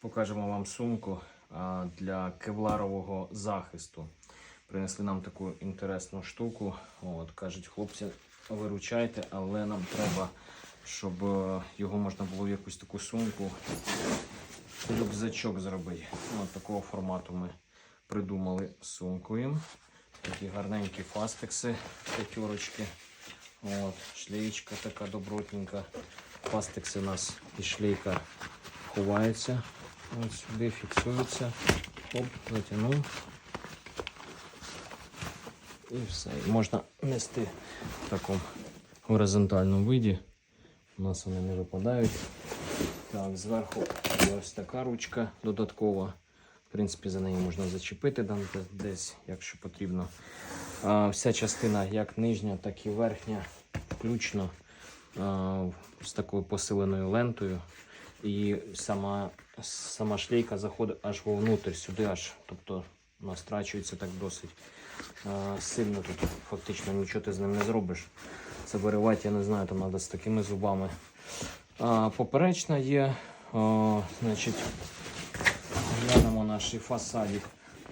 покажемо вам сумку для кевларового захисту. Принесли нам таку інтересну штуку. От, кажуть, хлопці, виручайте, але нам треба, щоб е, його можна було в якусь таку сумку, рюкзачок зробити. От такого формату ми придумали сумку їм. Такі гарненькі фастекси, п'ятерочки. От, шлеєчка така добротненька. Фастекси у нас і шлейка ховаються. Ось сюди фіксуються. Оп, затягнув. І все. І можна нести в такому горизонтальному виді. У нас вони не випадають. Так, зверху ось така ручка додаткова. В принципі, за неї можна зачепити десь, якщо потрібно. А, вся частина, як нижня, так і верхня, включно а, з такою посиленою лентою. І сама, сама шлейка заходить аж вовнутрь, сюди аж, тобто настрачується так досить а, сильно. Тут фактично нічого ти з ним не зробиш. Це виривати, я не знаю, там треба з такими зубами. А, поперечна є, а, значить, глянемо наш фасадик.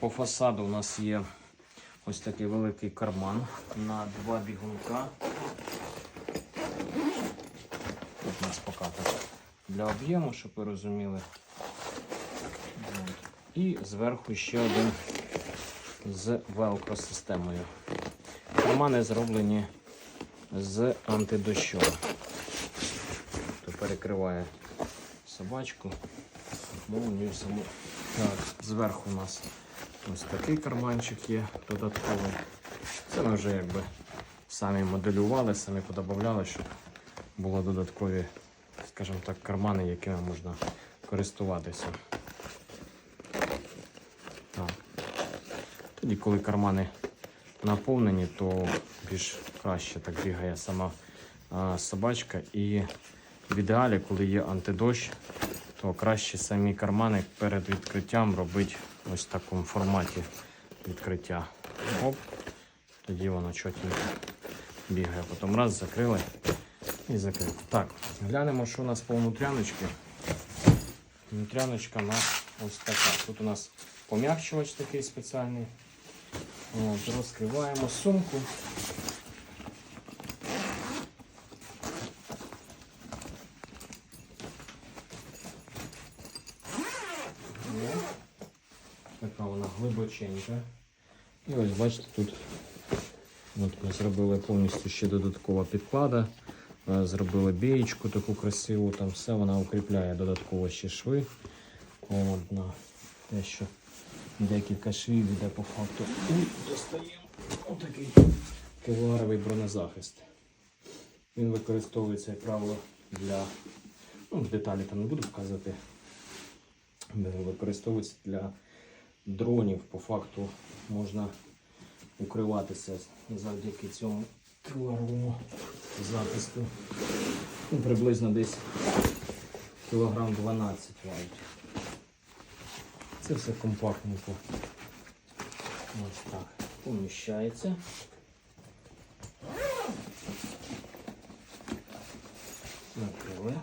По фасаду у нас є ось такий великий карман на два бігунка. Тут у нас покаток для об'єму, щоб ви розуміли. І зверху ще один з велкро системою. Кармани зроблені з антидощом. То перекриває собачку, молнію саму. Так, зверху у нас ось такий карманчик є додатковий. Це ми вже якби самі моделювали, самі подобавляли, щоб було додаткові, скажімо так, кармани, якими можна користуватися. Так. Тоді, коли кармани наповнені, то більш краще так бігає сама а, собачка. І в ідеалі, коли є антидощ, то краще самі кармани перед відкриттям робити ось в такому форматі відкриття. Оп, тоді воно чотенько бігає. Потім раз закрили і закрили. Так, глянемо, що у нас по внутряночці. Внутряночка у нас ось така. Тут у нас пом'якчувач такий спеціальний. От, розкриваємо сумку. Така вона глибоченька. І ось бачите, тут от ми зробили повністю ще додаткова підклада. Е, Зробили бієчку таку красиву, там все вона укріпляє додатково ще шви. От, на те, що декілька швів іде по факту. І достаємо отакий кевларовий бронезахист. Він використовується, як правило, для. Ну, деталі там не буду показувати. Він використовується для дронів. По факту можна укриватися завдяки цьому кевларовому захисту. Ну, приблизно десь кілограм 12 важить. Це все компактненько. Ось так. Поміщається. Накрили.